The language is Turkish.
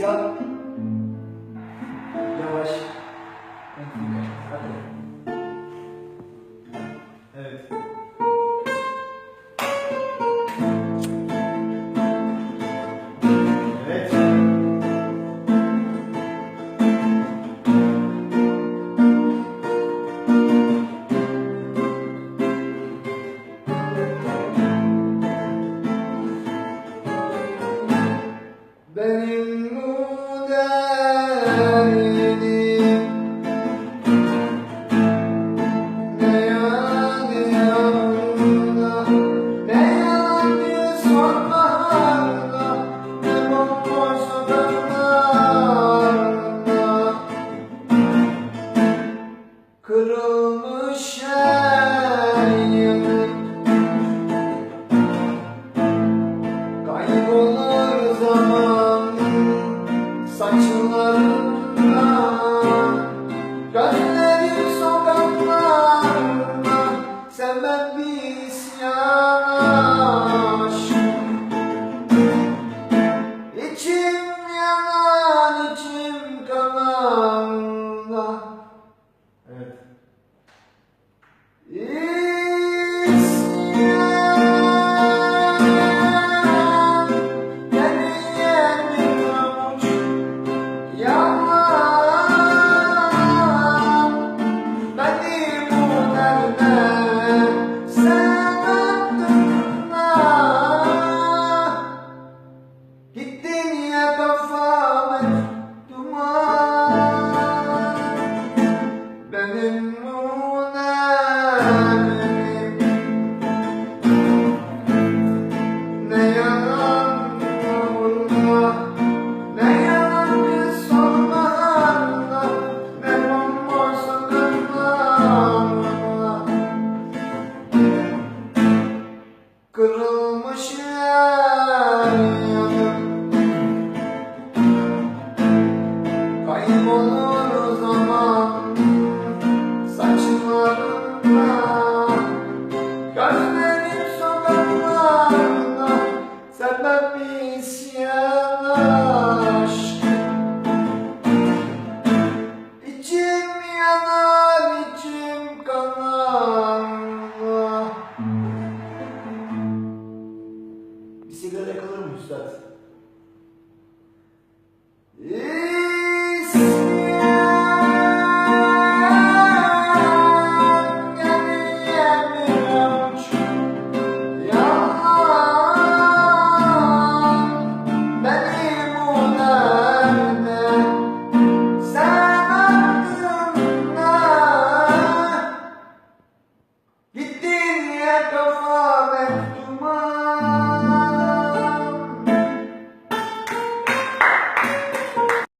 İsyan. Yavaş. Evet. Benim Benim bu Gözlerim sokaklarda Sebep